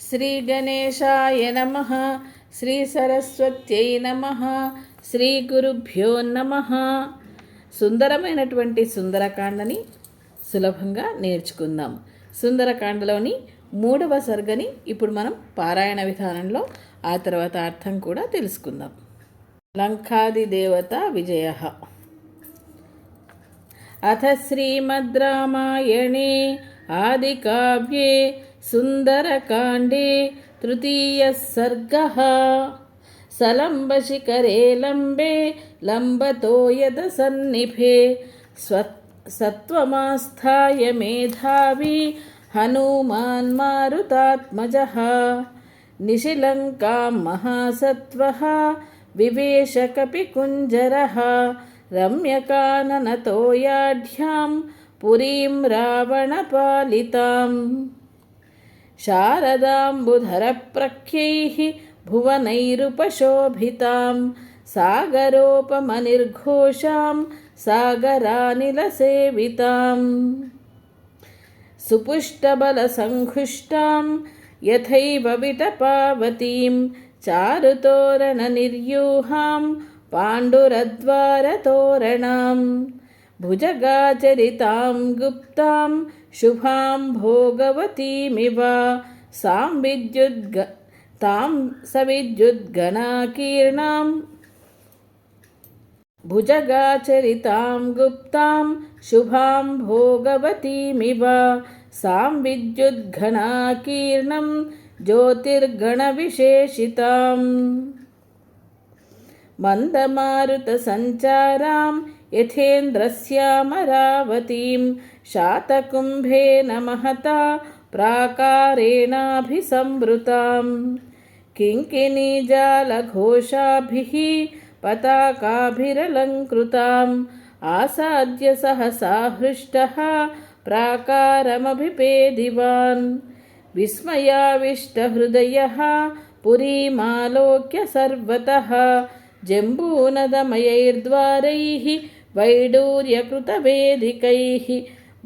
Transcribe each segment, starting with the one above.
శ్రీగణేశాయ నమ శ్రీ సరస్వత్యై నమ శ్రీ గురుభ్యో నమ. సుందరమైనటువంటి సుందరకాండని సులభంగా నేర్చుకుందాం. సుందరకాండలోని మూడవ సర్గని ఇప్పుడు మనం పారాయణ విధానంలో ఆ తర్వాత అర్థం కూడా తెలుసుకుందాం. లంకాది దేవత విజయ అథ శ్రీమద్ రామాయణే ఆదికావ్యే सुन्दरकाण्डे तृतीयः सर्गः सलम्बशिखरे लम्बे लम्बतो यदसन्निभे स्व सत्त्वमास्थाय मेधावी हनूमान् मारुतात्मजः निशिलङ्कां महासत्त्वः विवेशकपिकुञ्जरः रम्यकाननतोयाढ्यां पुरीं रावणपालिताम् शारदाम्बुधरप्रख्यैः भुवनैरुपशोभितां सागरोपमनिर्घोषां सागरानिलसेविताम् सुपुष्टबलसङ्घुष्टां यथैव विटपावतीं चारुतोरणनिर्यूहां पाण्डुरद्वारतोरणां भुजगाचरितां गुप्तां शुभां भोगवतीमिव। सां विद्युद्ग तां सविद्युद्गणाकीर्णां भुजगाचरितां गुप्तां शुभां भोगवतीमिव। सां विद्युद्घनाकीर्णं ज्योतिर्गणविशेषिताम्। मन्दमारुतसञ्चारां यथेन्द्रस्यामरावतीं शातकुम्भेन महता प्राकारेणाभिसंवृतां किङ्किणीजालघोषाभिः पताकाभिरलङ्कृताम् आसाद्य सहसा हृष्टः प्राकारमभिपेदिवान् विस्मयाविष्टहृदयः पुरीमालोक्य सर्वतः जम्बूनदमयैर्द्वारैः वैडूर्यकृतवेदिकैः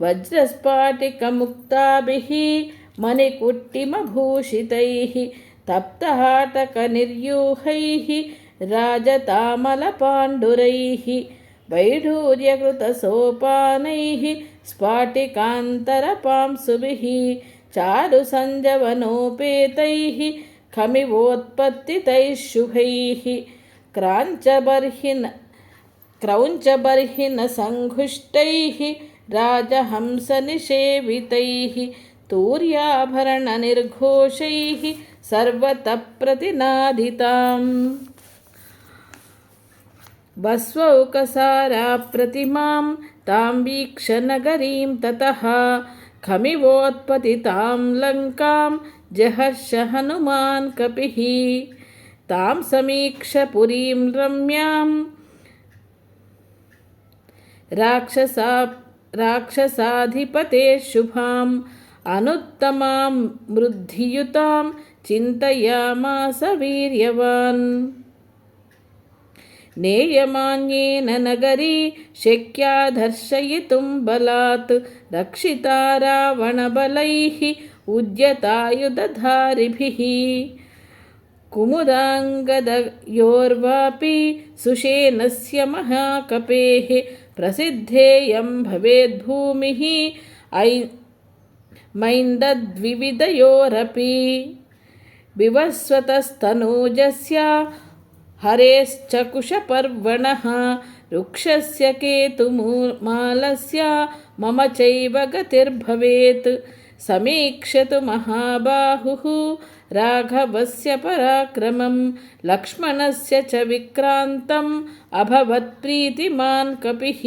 वज्रस्फाटिकमुक्ताभिः मणिकुट्टिमभूषितैः तप्तहाटकनिर्यूहैः राजतामलपाण्डुरैः वैढूर्यकृतसोपानैः स्फाटिकान्तरपांसुभिः चारुसञ्जवनोपेतैः खमिवोत्पत्तितैः शुभैः क्राञ्चबर्हिन क्रौञ्चबर्हिनसङ्घुष्टैः राजहंसनिषेवितैः तूर्याभरणनिर्घोषैः सर्वतः प्रतिनादिताम् वस्वौकसाराप्रतिमां तां वीक्ष नगरीं ततः खमिवोत्पतितां लङ्कां जहर्ष हनुमान् कपिः तां समीक्ष पुरीं रम्यां राक्षसा राक्षसाधिपते शुभाम् अनुत्तमां वृद्धियुतां चिन्तयामास वीर्यवान् नेयमान्येन नगरी शक्या दर्शयितुं बलात् रक्षिता रावणबलैः उद्यतायुधधारिभिः कुमुदाङ्गदयोर्वापि सुषेणस्य महाकपेः प्रसिद्धेयं भवेद्भूमिः ऐ मैन्दद्विविधयोरपि विवस्वतस्तनूजस्य हरेश्चकुशपर्वणः वृक्षस्य केतुमालस्य मम चैव गतिर्भवेत् समीक्षतु महाबाहुः राघवस्य पराक्रमं लक्ष्मणस्य च विक्रान्तम् अभवत्प्रीतिमान् कपिः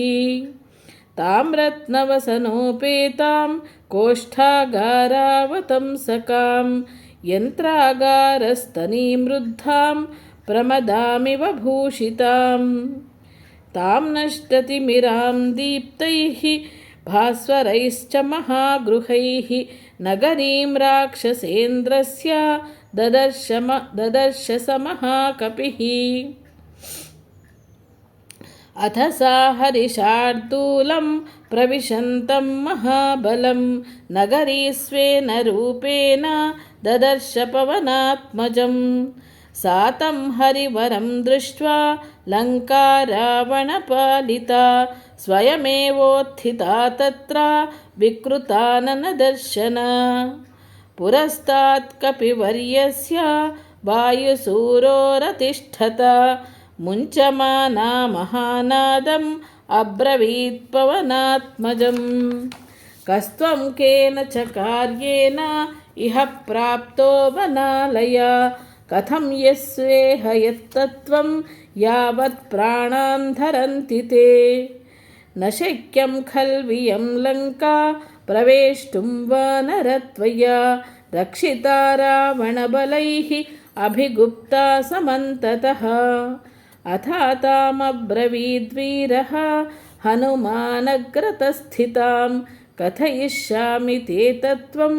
ताम्रत्नवसनोपेतां कोष्ठागारावतंसकां यन्त्रागारस्तनीमृद्धां प्रमदामिव भूषितां तां नष्टतिमिरां दीप्तैः भास्वरैश्च महागृहैः नगरीं राक्षसेन्द्रस्य ददर्श ददर्श स महाकपिः अथ सा हरिशार्दूलं प्रविशन्तं महाबलं नगरी स्वेन रूपेण ददर्श पवनात्मजं सा तं हरिवरं दृष्ट्वा लङ्का रावणपालिता स्वयमेवोत्थिता तत्र विकृताननदर्शन पुरस्तात् कपिवर्यस्य वायुसूरोरतिष्ठत मुञ्चमाना महानादम् अब्रवीत् पवनात्मजम् कस्त्वं केन च कार्येन इह प्राप्तो वनालय కథం యస్వేహ యత్తత్వం యావత్ ప్రాణాన్ ధరంతి తే నశక్యం ఖల్వియం లంకా ప్రవేష్టుం వా నరత్వయా రక్షిత రావణబలై అభిగుప్తా సమంతత అథాతామబ్రవీద్వీర హనుమానగ్రతస్థితాం కథయిష్యామి తే తత్వం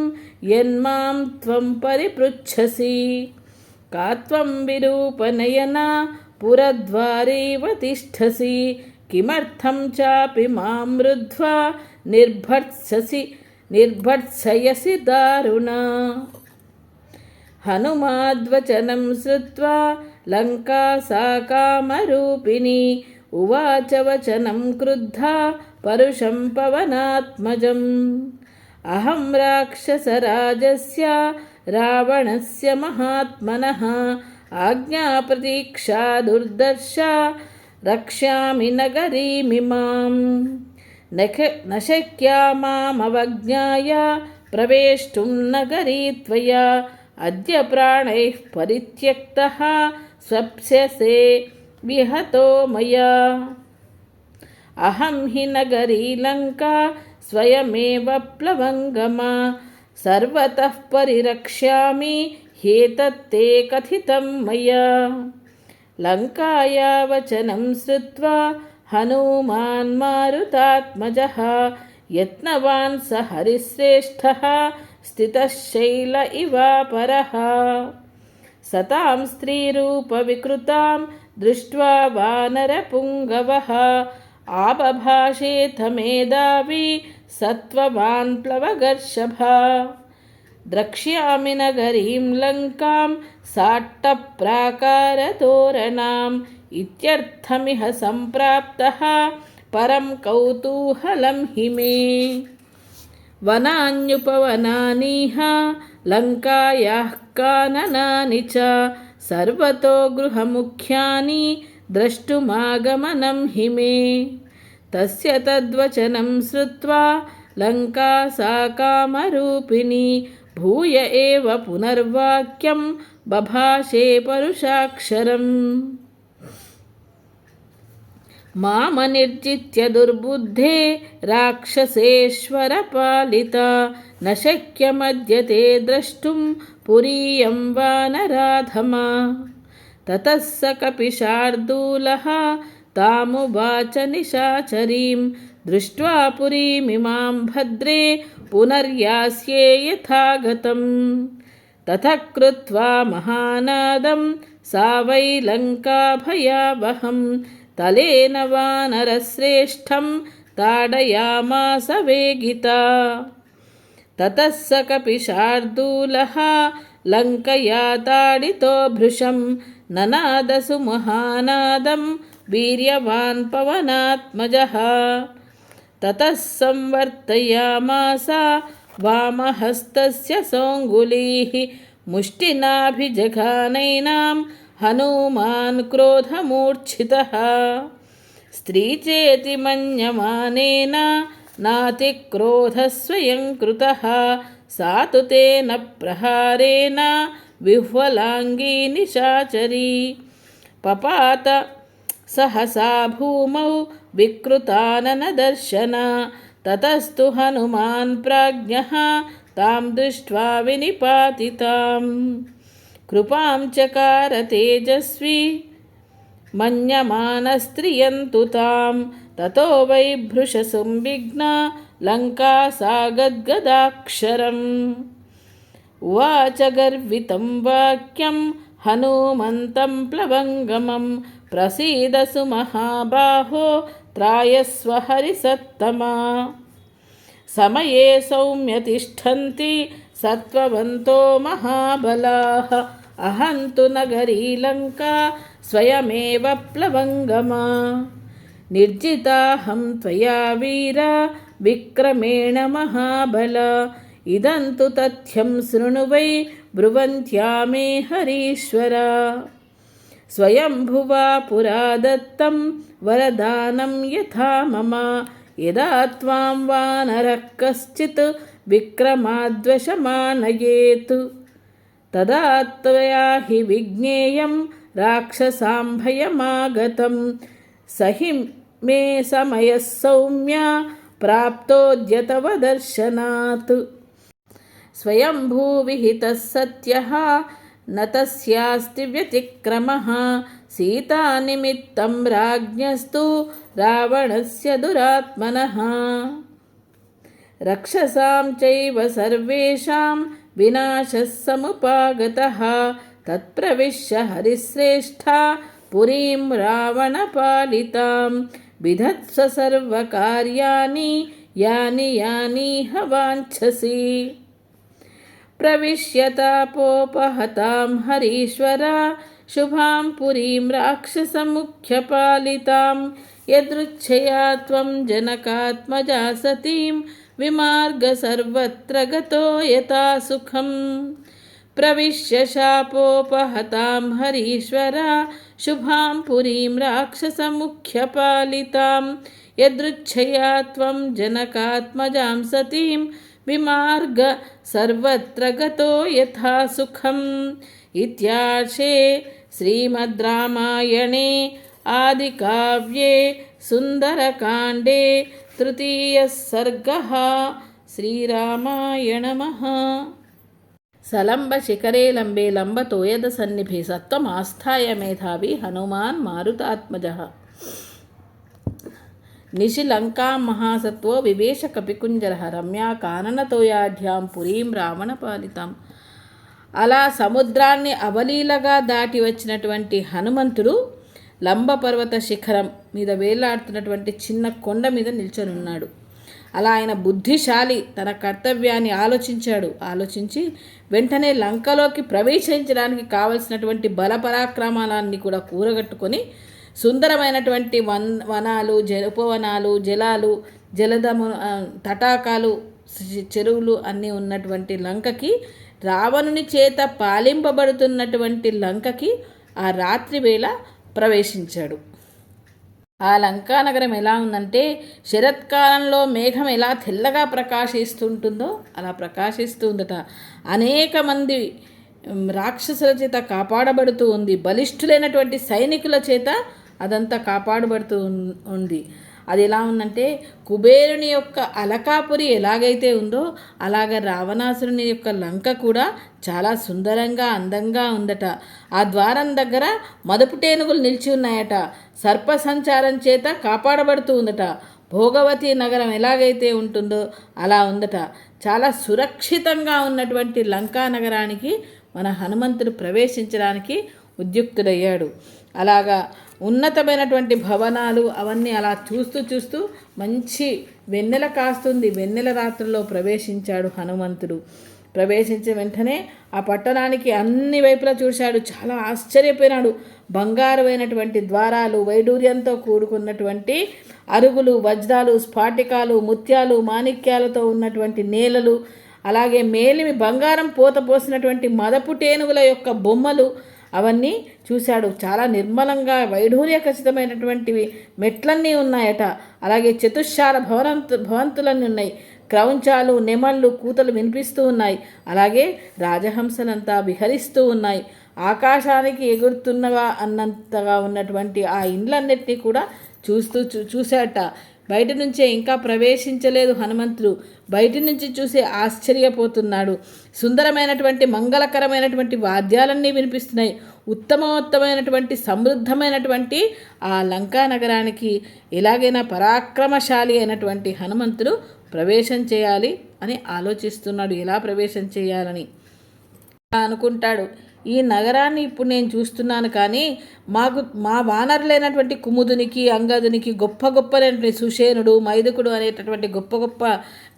యన్మాం త్వం పరిపృచ్ఛసి का त्वं विरूपनयना पुरद्वारेव तिष्ठसि किमर्थं चापि मां रुद्ध्वा निर्भर्त्ससि निर्भर्त्सयसि दारुणा हनुमाद्वचनं श्रुत्वा लङ्का सा कामरूपिणी उवाच वचनं क्रुद्धा परुषं पवनात्मजम् अहं राक्षसराजस्य रावणस्य महात्मनः आज्ञाप्रतीक्षा दुर्दर्शा रक्ष्यामि नगरीमिमाम् न न शक्या मामवज्ञाय प्रवेष्टुं नगरी त्वया अद्य प्राणैः परित्यक्तः स्वप्स्यसे विहतो मया अहं हि नगरी लङ्का स्वयमेव प्लवङ्गमा सर्वतः परिरक्ष्यामि ह्येतत्ते कथितं मया लङ्काया वचनं श्रुत्वा हनूमान् मारुतात्मजः यत्नवान् स हरिश्रेष्ठः स्थितः शैल इवापरः सतां स्त्रीरूपविकृतां दृष्ट्वा वानरपुङ्गवः ఆపభాషేథమేధావి సత్వవాన్ ప్లవగర్షభ. ద్రక్ష్యామి నగరీం లంకాం సాట్టప్రాకారతోరణాం ఇత్యర్థమిహ సంప్రాప్త పరం కౌతూహలం హిమే వనాన్యుపవనానీహ లంకాయాః కాననాని చ సర్వతో గృహముఖ్యాని द्रष्टुमागमनं हि मे तस्य तद्वचनं श्रुत्वा लङ्का सा कामरूपिणी भूय एव पुनर्वाक्यं बभाषे परुषाक्षरम् मामनिर्जित्य दुर्बुद्धे राक्षसेश्वरपालिता न शक्यमद्य ते द्रष्टुं पुरीयं वानराधमा ततः स कपिशार्दूलः तामुवाच निशाचरीं दृष्ट्वा पुरीमिमां भद्रे पुनर्यास्ये यथागतम् ततः कृत्वा महानादं सा वै लङ्का भयावहं तलेन वानरश्रेष्ठं ताडयामास वेगिता ततः स कपिशार्दूलः लङ्कया ताडितो भृशं ననాదసు మహానాదం వీర్యవాన్ పవనాత్మజ. తతః సంవర్తయామాస వామహస్తస్య సోంగులీ. ముష్టినాభిజఘానైనాం హనుమాన్ క్రోధమూర్ఛిత. స్త్రీ చేతి మన్యమానేన నాతి క్రోధ స్వయం కృత సాతు తేన ప్రహారేణ విహ్వలాంగీ నిశాచరీ పపాత సహసా భూమౌ వికృతాననదర్శన తతస్తు హనుమాన్ ప్రాజ్ఞ తాం దృష్ట్వా వినిపాతితాం. కృపాం చకార తేజస్వి మన్యమానస్త్రియంతు తాం. తతో వై భృశ సంవిఘ్న లంకా సాగద్గదాక్షరం. उवाच गर्वितं वाक्यं हनुमन्तं प्लवङ्गमं प्रसीदसु महाबाहो त्रायस्व हरिसत्तमा समये सौम्यतिष्ठन्ति सत्त्ववन्तो महाबलाः अहं तु नगरी लङ्का स्वयमेव प्लवङ्गमा निर्जिताहं त्वया वीरा विक्रमेण महाबला ఇదంతు తథ్యం శృణు వై బ్రువంత్యా మే హరీశ్వర. స్వయంభువా పురా దత్తం వరదానం యథా మమ. యదా త్వాం వానరः కశ్చిత్ విక్రమాద్వశమానయేత్. తదా త్వయా హి విజ్ఞేయం రాక్షసాంభయమాగతం సహి మే సమయः సౌమ్య ప్రాప్తోద్యతవదర్శనాత్ स्वयम्भूविहितः सत्यः न तस्यास्ति व्यतिक्रमः सीतानिमित्तं राज्ञस्तु रावणस्य दुरात्मनः रक्षसां चैव सर्वेषां विनाशः समुपागतः तत्प्रविश्य हरिश्रेष्ठा पुरीं रावणपालितां विधत्स्व सर्वकार्याणि यानि यानीह वाञ्छसि प्रविश्यतापोपहतां हरीश्वरा शुभां पुरीं राक्षसमुख्यपालितां यदृच्छया त्वं जनकात्मजा सतीं विमार्ग सर्वत्र गतो यथा सुखम् प्रविश्य शापोपहतां हरीश्वरा शुभां पुरीं राक्षसमुख्यपालितां यदृच्छया त्वं जनकात्मजां सतीं विमार्ग सर्वत्र गतो यथा सुखम् इत्यार्षे श्रीमद् रामायणे आदिकाव्ये सुन्दरकाण्डे तृतीयः सर्गः श्रीरामाय नमः सलम्बशिखरे लम्बे लम्बतोयदसन्निभे सत्त्वमास्थाय मेधावी हनुमान् मारुतात्मजः నిశిలంకా మహాసత్వో వివేశ కపికుంజర రమ్యా కాననతోయాఢ్యాం పురీం రావణపాలితాం అలా సముద్రాన్ని అవలీలగా దాటి వచ్చినటువంటి హనుమంతుడు లంబపర్వత శిఖరం మీద వేలాడుతున్నటువంటి చిన్న కొండ మీద నిల్చొని ఉన్నాడు అలా ఆయన బుద్ధిశాలి తన కర్తవ్యాన్ని ఆలోచించాడు. ఆలోచించి వెంటనే లంకలోకి ప్రవేశించడానికి కావలసినటువంటి బలపరాక్రమాలన్నీ కూడా కూరగట్టుకొని సుందరమైనటువంటి వన్ వనాలు జ ఉపవనాలు జలాలు జలదము తటాకాలు చెరువులు అన్నీ ఉన్నటువంటి లంకకి రావణుని చేత పాలింపబడుతున్నటువంటి లంకకి ఆ రాత్రి వేళ ప్రవేశించాడు. ఆ లంకా నగరం ఎలా ఉందంటే శరత్కాలంలో మేఘం ఎలా తెల్లగా ప్రకాశిస్తుంటుందో అలా ప్రకాశిస్తూ ఉందట. అనేక మంది రాక్షసుల చేత కాపాడబడుతూ ఉంది. బలిష్ఠులైనటువంటి సైనికుల చేత అదంతా కాపాడబడుతూ ఉంది. అది ఎలా ఉందంటే కుబేరుని యొక్క అలకాపురి ఎలాగైతే ఉందో అలాగ రావణాసురుని యొక్క లంక కూడా చాలా సుందరంగా అందంగా ఉందట. ఆ ద్వారం దగ్గర మదుపు టేనుగులు నిలిచి ఉన్నాయట. సర్ప సంచారం చేత కాపాడబడుతూ ఉందట. భోగవతి నగరం ఎలాగైతే ఉంటుందో అలా ఉందట. చాలా సురక్షితంగా ఉన్నటువంటి లంకా నగరానికి మన హనుమంతుడు ప్రవేశించడానికి ఉద్యుక్తుడయ్యాడు. అలాగా ఉన్నతమైనటువంటి భవనాలు అవన్నీ అలా చూస్తూ చూస్తూ మంచి వెన్నెల కాస్తుంది. వెన్నెల రాత్రుల్లో ప్రవేశించాడు హనుమంతుడు. ప్రవేశించిన వెంటనే ఆ పట్టణానికి అన్ని వైపులా చూశాడు. చాలా ఆశ్చర్యపోయినాడు. బంగారమైనటువంటి ద్వారాలు వైడూర్యంతో కూడుకున్నటువంటి అరుగులు వజ్రాలు స్ఫాటికాలు ముత్యాలు మాణిక్యాలతో ఉన్నటువంటి నేలలు అలాగే మేలిమి బంగారం పోత పోసినటువంటి మదపు టేనుగుల యొక్క బొమ్మలు అవన్నీ చూశాడు. చాలా నిర్మలంగా వైఢూర్య ఖచ్చితమైనటువంటివి మెట్లన్నీ ఉన్నాయట. అలాగే చతుశ్చార భవనంతు భవంతులన్నీ ఉన్నాయి. క్రౌంచాలు నెమళ్ళు కూతలు వినిపిస్తూ ఉన్నాయి. అలాగే రాజహంసలంతా విహరిస్తూ ఉన్నాయి. ఆకాశానికి ఎగురుతున్నగా అన్నంతగా ఉన్నటువంటి ఆ ఇండ్లన్నిటినీ కూడా చూస్తూ చూ చూశాట. బయట నుంచే ఇంకా ప్రవేశించలేదు హనుమంతుడు. బయట నుంచి చూసి ఆశ్చర్యపోతున్నాడు. సుందరమైనటువంటి మంగళకరమైనటువంటి వాద్యాలన్నీ వినిపిస్తున్నాయి. ఉత్తమోత్తమైనటువంటి సమృద్ధమైనటువంటి ఆ లంకా నగరానికి ఎలాగైనా పరాక్రమశాలి అయినటువంటి హనుమంతుడు ప్రవేశం చేయాలి అని ఆలోచిస్తున్నాడు. ఎలా ప్రవేశం చేయాలని? అనుకుంటాడు. ఈ నగరాన్ని ఇప్పుడు నేను చూస్తున్నాను కానీ మాకు మా వానరులైనటువంటి కుముదునికి అంగదునికి గొప్ప గొప్ప సుషేనుడు మైదుకుడు అనేటటువంటి గొప్ప గొప్ప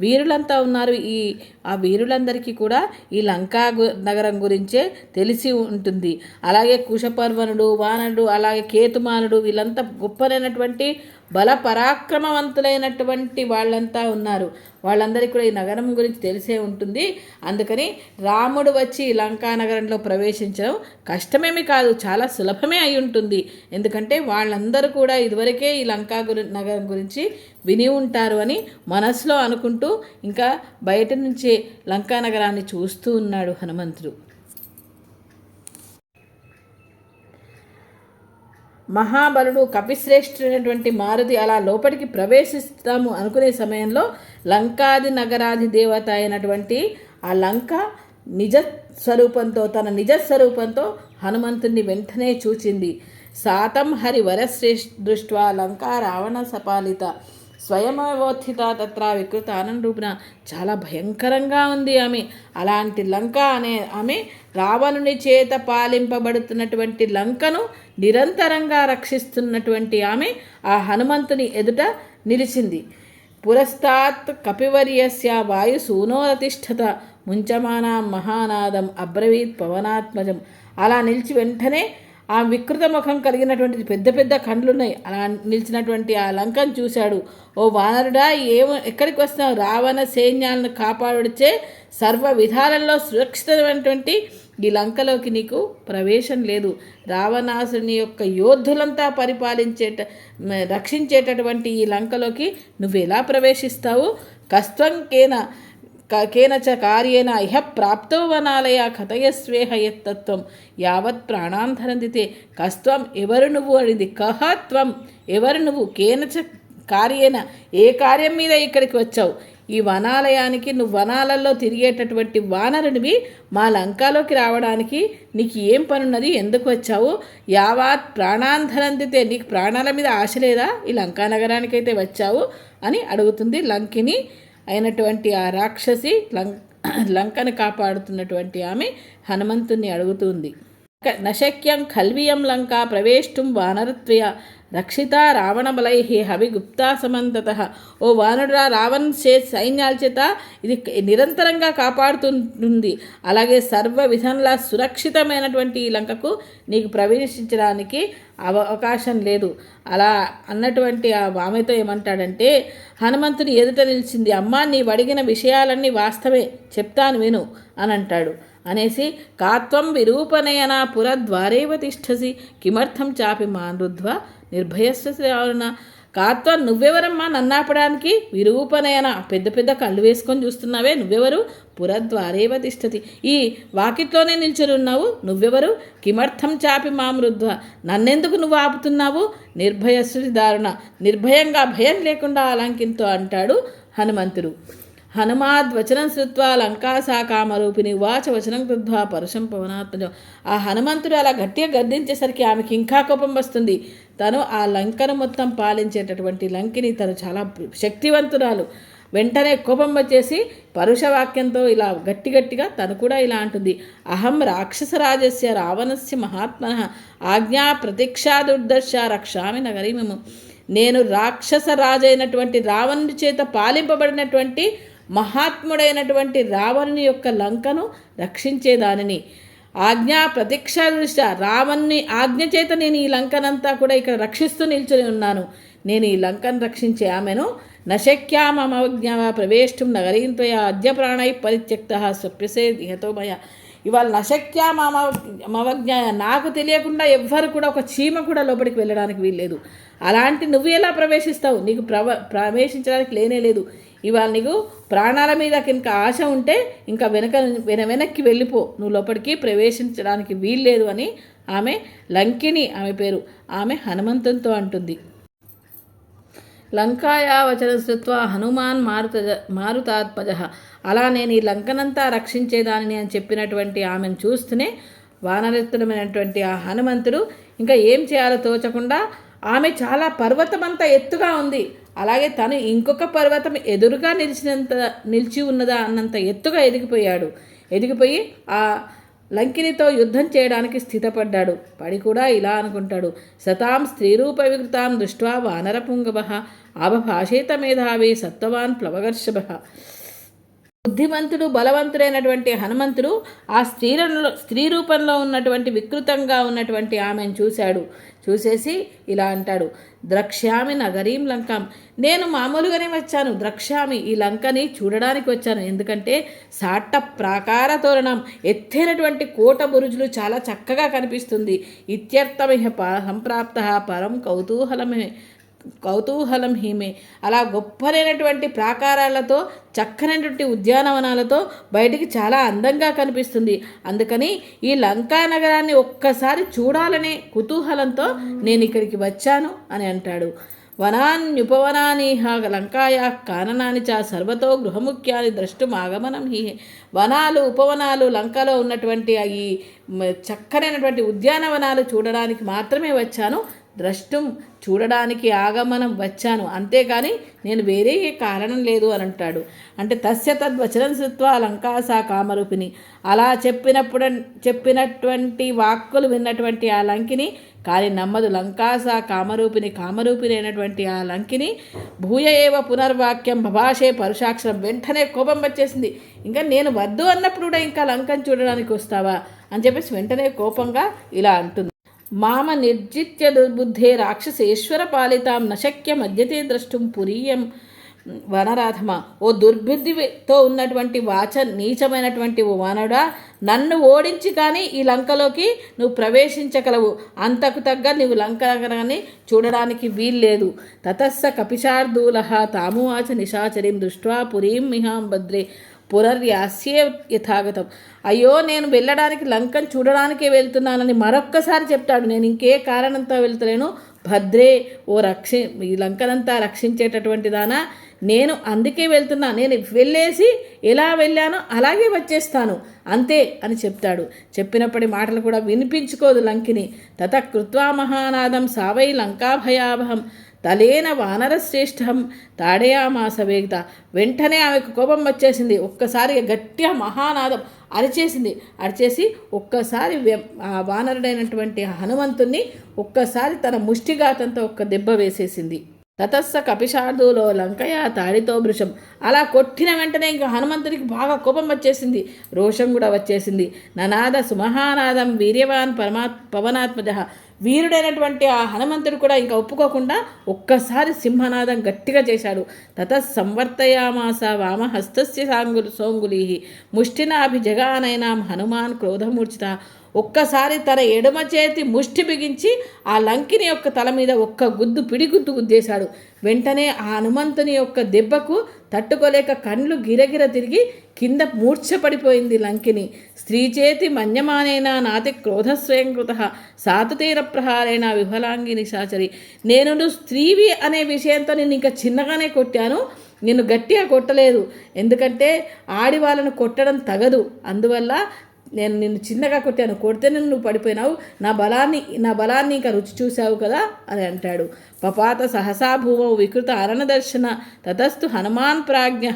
వీరులంతా ఉన్నారు. ఈ ఆ వీరులందరికీ కూడా ఈ లంకా గు- నగరం గురించే తెలిసి ఉంటుంది. అలాగే కుశపర్వనుడు వానరుడు అలాగే కేతుమానుడు వీళ్ళంతా గొప్పలైనటువంటి బల పరాక్రమవంతులైనటువంటి వాళ్ళంతా ఉన్నారు. వాళ్ళందరికీ కూడా ఈ నగరం గురించి తెలిసే ఉంటుంది. అందుకని రాముడు వచ్చి లంకా నగరంలో ప్రవేశించడం కష్టమేమి కాదు చాలా సులభమే అయి ఉంటుంది. ఎందుకంటే వాళ్ళందరూ కూడా ఇదివరకే ఈ లంకా గురి నగరం గురించి విని ఉంటారు అని మనసులో అనుకుంటూ ఇంకా బయట నుంచే లంకా నగరాన్ని చూస్తూ ఉన్నాడు హనుమంతుడు. మహాబలుడు కపిశ్రేష్ఠుడైనటువంటి మారుతి అలా లోపలికి ప్రవేశిస్తాము అనుకునే సమయంలో లంకాది నగరాది దేవత అయినటువంటి ఆ లంక నిజ స్వరూపంతో తన నిజ స్వరూపంతో హనుమంతుణ్ణి వెంటనే చూచింది. సాతం హరి దృష్ట్వా లంకా రావణ సపాలిత. స్వయమవోత్థిత తత్ర వికృత ఆనందరూపిణ చాలా భయంకరంగా ఉంది ఆమె. అలాంటి లంక అనే ఆమె రావణుని చేత పాలింపబడుతున్నటువంటి లంకను నిరంతరంగా రక్షిస్తున్నటువంటి ఆమె ఆ హనుమంతుని ఎదుట నిలిచింది. పురస్తాత్ కపివర్యస్య వాయుసూనోరతిష్ఠత ముంచమానా మహానాదం అబ్రవీత్ పవనాత్మజం. అలా నిలిచి వెంటనే ఆ వికృత ముఖం కలిగినటువంటి పెద్ద పెద్ద కండ్లున్నాయి. అలా నిలిచినటువంటి ఆ లంకను చూశాడు. ఓ వానరుడా ఏమ ఎక్కడికి వస్తున్నావు? రావణ సైన్యాలను కాపాడుచే సర్వ విధాలలో సురక్షితమైనటువంటి ఈ లంకలోకి నీకు ప్రవేశం లేదు. రావణాసుని యొక్క యోధులంతా పరిపాలించేట రక్షించేటటువంటి ఈ లంకలోకి నువ్వు ఎలా ప్రవేశిస్తావు? కస్త్వం కేన కేనచ కార్యేణ ఇహ ప్రాప్తో వనాలయ కథయస్వేహ యత్తత్వం. యావత్ ప్రాణాంతరందితే కస్త్వం ఎవరు నువ్వు అనేది? కహత్వం ఎవరు నువ్వు? కేనచ కార్యేన ఏ కార్యం మీద ఇక్కడికి వచ్చావు? ఈ వనాలయానికి నువ్వు వనాలలో తిరిగేటటువంటి వానరునివి మా లంకాలోకి రావడానికి నీకు ఏం పనున్నది? ఎందుకు వచ్చావు? యావత్ ప్రాణాంధరందితే నీకు ప్రాణాల మీద ఆశ లేదా? ఈ లంకా నగరానికైతే వచ్చావు అని అడుగుతుంది లంకిని. అయినటువంటి ఆ రాక్షసి లం లంకను కాపాడుతున్నటువంటి ఆమె హనుమంతుణ్ణి అడుగుతుంది. క- నశక్యం ఖల్వియం లంక ప్రవేష్టం వానరత్వయ రక్షిత రావణబలై హవి గుప్తా సమంతత. ఓ వానరుడా రావణ్ చే సైన్యాల్చేత ఇది నిరంతరంగా కాపాడుతుంది అలాగే సర్వ విధంలా సురక్షితమైనటువంటి ఈ లంకకు నీకు ప్రవేశించడానికి అవకాశం లేదు. అలా అన్నటువంటి ఆ ఆమెతో ఏమంటాడంటే హనుమంతుని ఎదుట నిలిచింది అమ్మా నీవు అడిగిన విషయాలన్నీ వాస్తవే చెప్తాను విను అని అంటాడు. అనేసి కాత్వం విరూపనయన పురద్వారేవ తిష్టసి కిమర్థం చాపి మానృధ్వ నిర్భయస్వన కాత్వం నువ్వెవరమ్మా నన్నాపడానికి? విరూపనయన పెద్ద పెద్ద కళ్ళు వేసుకొని చూస్తున్నావే నువ్వెవరు? పురద్వారేవ తిష్టతి ఈ వాకిట్లోనే నిల్చొని ఉన్నావు నువ్వెవరు? కిమర్థం చాపి మామృధ్వ నన్నెందుకు నువ్వు ఆపుతున్నావు? నిర్భయశ్రీ దారుణ నిర్భయంగా భయం లేకుండా అలంకింతో అంటాడు హనుమంతుడు. హనుమాద్ వచనం శ్రుత్వా లంకాసా వాచ వచనం కృత్వా పరుషం పవనాత్మజం ఆ హనుమంతుడు అలా గట్టిగా గర్దించేసరికి ఆమెకి ఇంకా కోపం వస్తుంది. తను ఆ లంకను మొత్తం పాలించేటటువంటి లంకిని తను చాలా శక్తివంతురాలు. వెంటనే కోపం వచ్చేసి పరుషవాక్యంతో ఇలా గట్టి గట్టిగా తను కూడా ఇలా అంటుంది. అహం రాక్షసరాజస్య రావణస్య మహాత్మన ఆజ్ఞా ప్రతీక్షా దుర్దర్శ రక్షామి నగరీమము నేను రాక్షస రాజైనటువంటి రావణుడి చేత పాలింపబడినటువంటి మహాత్ముడైనటువంటి రావణుని యొక్క లంకను రక్షించేదానిని. ఆజ్ఞా ప్రతీక్ష దృష్ట్యా రావణ్ణి ఆజ్ఞ చేత నేను ఈ లంకనంతా కూడా ఇక్కడ రక్షిస్తూ నిల్చుని ఉన్నాను. నేను ఈ లంకను రక్షించే ఆమెను నశక్యామవజ్ఞ ప్రవేష్టం నగరీంత్వయ అద్య ప్రాణై పరిత్యక్త స్వప్యసే దిహతోమయ ఇవాళ నశక్యా మామ నాకు తెలియకుండా ఎవ్వరు కూడా ఒక చీమ కూడా లోపలికి వెళ్ళడానికి వీల్లేదు. అలాంటి నువ్వు ఎలా ప్రవేశిస్తావు? నీకు ప్రవ ప్రవేశించడానికి లేనే లేదు. ఇవాళ నీకు ప్రాణాల మీద ఇంకా ఆశ ఉంటే ఇంకా వెనక వెన వెనక్కి వెళ్ళిపో. నువ్వు లోపలికి ప్రవేశించడానికి వీల్లేదు అని ఆమె లంకిని ఆమె పేరు ఆమె హనుమంతునితో అంటుంది. లంకాయా వచన శ్రుత్వా హనుమాన్ మారుత మారుతాత్మజ. అలా నేను ఈ లంకనంతా రక్షించేదానిని అని చెప్పినటువంటి ఆమెను చూస్తూనే వానరెత్తుడమైనటువంటి ఆ హనుమంతుడు ఇంకా ఏం చేయాలో తోచకుండా ఆమె చాలా పర్వతమంతా ఎత్తుగా ఉంది. అలాగే తను ఇంకొక పర్వతం ఎదురుగా నిలిచినంత నిలిచి ఉన్నదా అన్నంత ఎత్తుగా ఎదిగిపోయాడు. ఎదిగిపోయి ఆ లంకినితో యుద్ధం చేయడానికి స్థితపడ్డాడు. పడి కూడా ఇలా అనుకుంటాడు. సతాం స్త్రీరూప వికృతాం దృష్ట్వా వానరపుంగవ ఆభభాషేత మేధావి సత్వవాన్ ప్లవగర్షభ. బుద్ధిమంతుడు బలవంతుడైనటువంటి హనుమంతుడు ఆ స్త్రీలలో స్త్రీ రూపంలో ఉన్నటువంటి వికృతంగా ఉన్నటువంటి ఆమెను చూశాడు. చూసేసి ఇలా అంటాడు ద్రక్ష్యామి నగరీం లంకాం. నేను మామూలుగానే వచ్చాను ద్రక్ష్యామి ఈ లంకని చూడడానికి వచ్చాను. ఎందుకంటే సాట్ట ప్రాకార తోరణం ఎత్తైనటువంటి కోట బురుజులు చాలా చక్కగా కనిపిస్తుంది. ఇత్యర్థమిహ ప సంప్రాప్త పరం కౌతూహలమే. కౌతూహలం హీమే. అలా గొప్పలైనటువంటి ప్రాకారాలతో చక్కనటువంటి ఉద్యానవనాలతో బయటికి చాలా అందంగా కనిపిస్తుంది. అందుకని ఈ లంకా నగరాన్ని ఒక్కసారి చూడాలనే కుతూహలంతో నేను ఇక్కడికి వచ్చాను అని అంటాడు. వనాన్యుపవనానిహ లంకాయా కాననాని చ సర్వతో గృహముఖ్యాన్ని ద్రష్టుం ఆగమనం హి వనాలు ఉపవనాలు లంకలో ఉన్నటువంటి ఈ చక్కనైనటువంటి ఉద్యానవనాలు చూడడానికి మాత్రమే వచ్చాను. ద్రష్టం చూడడానికి ఆగమనం వచ్చాను. అంతేకాని నేను వేరే ఏ కారణం లేదు అని అంటాడు. అంటే తస్య తద్వచనం శృత్వా లంకాసా కామరూపిణి. అలా చెప్పినప్పుడు చెప్పినటువంటి వాక్కులు విన్నటువంటి ఆ లంకిని కానీ నమ్మదు. లంకాస కామరూపిణి కామరూపిణి అయినటువంటి ఆ లంకిని భూయ ఏవ పునర్వాక్యం భభాషే పరుషాక్షరం. వెంటనే కోపం వచ్చేసింది. ఇంకా నేను వద్దు అన్నప్పుడు కూడా ఇంకా లంకను చూడడానికి వస్తావా? అని చెప్పేసి వెంటనే కోపంగా ఇలా అంటుంది. మామ నిర్జిత్య దుర్బుద్ధే రాక్షసేశ్వర పాలితాం నశక్య మధ్యతే ద్రష్టుం పురీయం. వనరాధమ ఓ దుర్బుద్ధితో ఉన్నటువంటి వాచ నీచమైనటువంటి ఓ వనడా నన్ను ఓడించి కానీ ఈ లంకలోకి నువ్వు ప్రవేశించగలవు. అంతకు తగ్గ నువ్వు లంక నగరాన్ని చూడడానికి వీల్లేదు. తతస్స కపిశార్దూల తామువాచ నిశాచరిం దృష్ట్వా పురీం మిహాం భద్రే. పునర్యాస్యే యథాగతం. అయ్యో నేను వెళ్ళడానికి లంకను చూడడానికే వెళ్తున్నానని మరొక్కసారి చెప్తాడు. నేను ఇంకే కారణంతో వెళ్తలేను. భద్రే ఓ రక్షి ఈ లంకనంతా రక్షించేటటువంటి దానా. నేను అందుకే వెళ్తున్నా. నేను వెళ్ళేసి ఎలా వెళ్ళానో అలాగే వచ్చేస్తాను. అంతే అని చెప్తాడు. చెప్పినప్పటి మాటలు కూడా వినిపించుకోదు లంకిని. తత కృత్వా మహానాదం సావై లంకాభయావహం తలేన వానరశ్రేష్టం తాడయామాస వేగత. వెంటనే ఆమెకు కోపం వచ్చేసింది. ఒక్కసారి గట్టిగా మహానాదం అరిచేసింది. అరిచేసి ఒక్కసారి ఆ వానరుడైనటువంటి హనుమంతుణ్ణి ఒక్కసారి తన ముష్టిఘాతంతో ఒక్క దెబ్బ వేసేసింది. తతస్స కపిశార్దూలో లంకయ తాడితో వృషం అలా కొట్టిన వెంటనే ఇంకా హనుమంతునికి బాగా కోపం వచ్చేసింది. రోషం కూడా వచ్చేసింది. ననాద సుమహానాదం వీర్యవాన్ పరమా పవనాత్మజ. వీరుడైనటువంటి ఆ హనుమంతుడు కూడా ఇంకా ఒప్పుకోకుండా ఒక్కసారి సింహనాదం గట్టిగా చేశాడు. తత సంవర్తయామాస వామహస్తస్య సాంగులు సోంగులీ ముష్టినాభిజగానైనాం హనుమాన్ క్రోధమూర్చిత. ఒక్కసారి తన ఎడమ చేతి ముష్టి బిగించి ఆ లంకిని యొక్క తల మీద ఒక్క గుద్దు పిడిగుద్దు గుద్దేశాడు. వెంటనే ఆ హనుమంతుని యొక్క దెబ్బకు తట్టుకోలేక కండ్లు గిరగిర తిరిగి కింద మూర్ఛపడిపోయింది లంకిని. స్త్రీ చేతి మన్యమానైన నాతి క్రోధస్వయంకృత సాతుతీర ప్రహారైన విఫలాంగి నిశాచరి నేను స్త్రీవి అనే విషయంతో నేను ఇంకా చిన్నగానే కొట్టాను. నిన్ను గట్టిగా కొట్టలేదు. ఎందుకంటే ఆడి వాళ్ళను కొట్టడం తగదు. అందువల్ల నేను నిన్ను చిన్నగా కొట్టాను కొడితేనే నువ్వు పడిపోయినావు నా బలాన్ని నా బలాన్ని ఇంకా రుచి చూసావు కదా అని అంటాడు. పపాత సహసా వికృత అరణదర్శన తతస్థు హనుమాన్ ప్రాజ్ఞ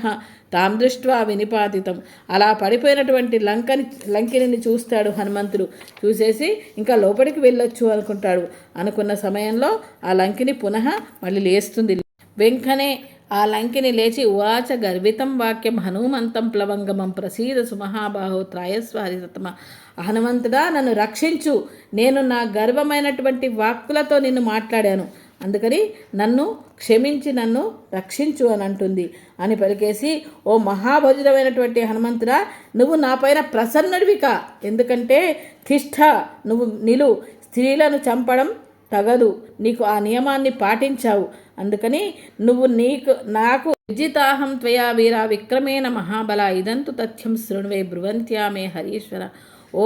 తాం దృష్ట్వా వినిపాతితం. అలా పడిపోయినటువంటి లంకని లంకిని చూస్తాడు హనుమంతుడు. చూసేసి ఇంకా లోపలికి వెళ్ళొచ్చు అనుకుంటాడు. అనుకున్న సమయంలో ఆ లంకిని పునః మళ్ళీ లేస్తుంది. వెంకనే ఆ లంకిని లేచి ఉవాచ గర్వితం వాక్యం హనుమంతం ప్లవంగమం ప్రసీద సుమహాబాహో త్రాయస్వారితమ హనుమంతుడా నన్ను రక్షించు. నేను నా గర్వమైనటువంటి వాక్కులతో నిన్ను మాట్లాడాను. అందుకని నన్ను క్షమించి నన్ను రక్షించు అని అంటుంది. అని పలికేసి ఓ మహాభజుడమైనటువంటి హనుమంతుడా నువ్వు నాపైన ప్రసన్నుడివిక. ఎందుకంటే తిష్ట నువ్వు నిలు. స్త్రీలను చంపడం తగదు. నీకు ఆ నియమాన్ని పాటించావు. అందుకని నువ్వు నీకు నాకు విజితాహం త్వయా వీర విక్రమేణ మహాబల ఇదంతు తథ్యం శృణువే బ్రువంత్యా హరీశ్వర. ఓ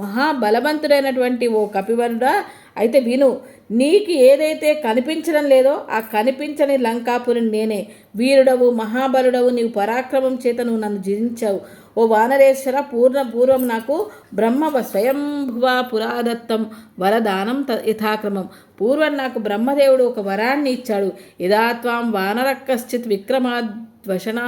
మహాబలవంతుడైనటువంటి ఓ కపివరుడా అయితే విను నీకు ఏదైతే కనిపించడం లేదో ఆ కనిపించని లంకాపురుని నేనే. వీరుడవు మహాబలుడవు నీవు పరాక్రమం చేత నువ్వు నన్ను జయించావు ఓ వానరేశ్వర పూర్ణ పూర్వం నాకు బ్రహ్మ స్వయంభువ పురాదత్తం వరదానం త యథాక్రమం. పూర్వం నాకు బ్రహ్మదేవుడు ఒక వరాన్ని ఇచ్చాడు. యథాత్వాం వానర కశ్చిత్ విక్రమాద్వశనా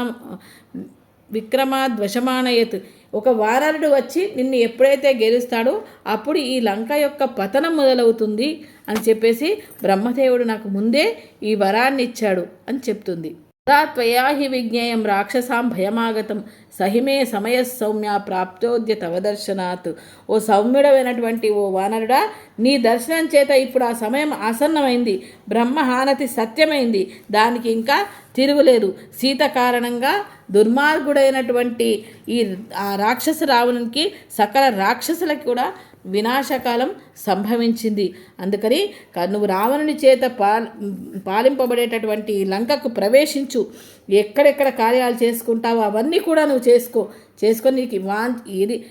విక్రమాద్వశమానయత్. ఒక వానరుడు వచ్చి నిన్ను ఎప్పుడైతే గెలుస్తాడో అప్పుడు ఈ లంక యొక్క పతనం మొదలవుతుంది అని చెప్పేసి బ్రహ్మదేవుడు నాకు ముందే ఈ వరాన్ని ఇచ్చాడు అని చెప్తుంది. తదా త్వయా హి విజ్ఞేయం రాక్షసాం భయమాగతం. సహిమే సమయ సౌమ్య ప్రాప్తోద్య తవ దర్శనాత్. ఓ సౌమ్యుడమైనటువంటి ఓ వానరుడా నీ దర్శనం చేత ఇప్పుడు ఆ సమయం ఆసన్నమైంది. బ్రహ్మహానతి సత్యమైంది. దానికి ఇంకా తిరుగులేదు. సీత కారణంగా దుర్మార్గుడైనటువంటి ఈ ఆ రాక్షస రావణునికి సకల రాక్షసులకు కూడా వినాశకాలం సంభవించింది. అందుకని నువ్వు రావణుని చేత పాల్ పాలింపబడేటటువంటి లంకకు ప్రవేశించు. ఎక్కడెక్కడ కార్యాలు చేసుకుంటావో అవన్నీ కూడా నువ్వు చేసుకో. చేసుకొని నీకు ఇది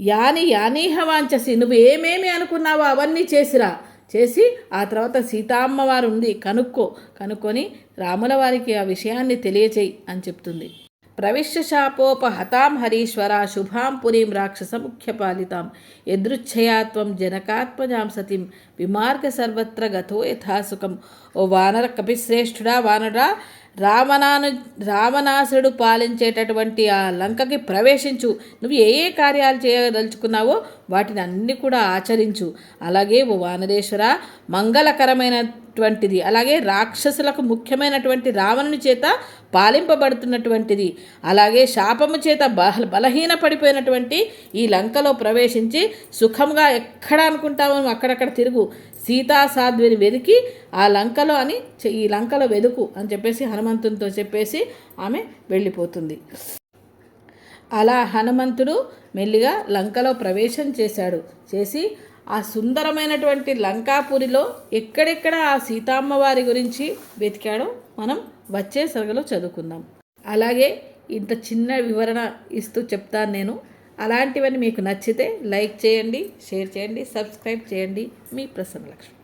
యాని యానీహ వాంచసి నువ్వు ఏమేమి అనుకున్నావో అవన్నీ చేసిరా. చేసి ఆ తర్వాత సీతామ్మవారు ఉంది. కనుక్కో. కనుక్కొని రాముల వారికి ఆ విషయాన్ని తెలియచేయి అని చెప్తుంది. ప్రవిశ్య శాపోపహతాం హరీశ్వర శుభాం పురీం రాక్షస ముఖ్యపాలితాం. యదృచ్ఛయాత్వం జనకాత్మజాం సతీం. విమార్గ సర్వత్ర గతో యథాసుఖం ఓ వానర కపిశ్రేష్ఠుడా వానరా రావణాను రామనాసుడు పాలించేటటువంటి ఆ లంకకి ప్రవేశించు. నువ్వు ఏ ఏ కార్యాలు చేయదలుచుకున్నావో వాటిని అన్ని కూడా ఆచరించు. అలాగే ఓ వానరేశ్వర వంటిది అలాగే రాక్షసులకు ముఖ్యమైనటువంటి రావణుని చేత పాలింపబడుతున్నటువంటిది. అలాగే శాపము చేత బల బలహీన పడిపోయినటువంటి ఈ లంకలో ప్రవేశించి సుఖంగా ఎక్కడ అనుకుంటామో అక్కడక్కడ తిరుగు. సీతా సాధ్విని వెతికి ఆ లంకలో అని చె- ఈ లంకలో వెదుకు అని చెప్పేసి హనుమంతునితో చెప్పేసి ఆమె వెళ్ళిపోతుంది. అలా హనుమంతుడు మెల్లిగా లంకలో ప్రవేశం చేశాడు. చేసి ఆ సుందరమైనటువంటి లంకాపురిలో ఎక్కడెక్కడ ఆ సీతామ్మ వారి గురించి వెతికాడో మనం వచ్చే సరగలో చదువుకుందాం. అలాగే ఇంత చిన్న వివరణ ఇస్తూ చెప్తాను నేను. అలాంటివన్నీ మీకు నచ్చితే లైక్ చేయండి షేర్ చేయండి సబ్స్క్రైబ్ చేయండి. మీ ప్రసన్నలక్ష్మి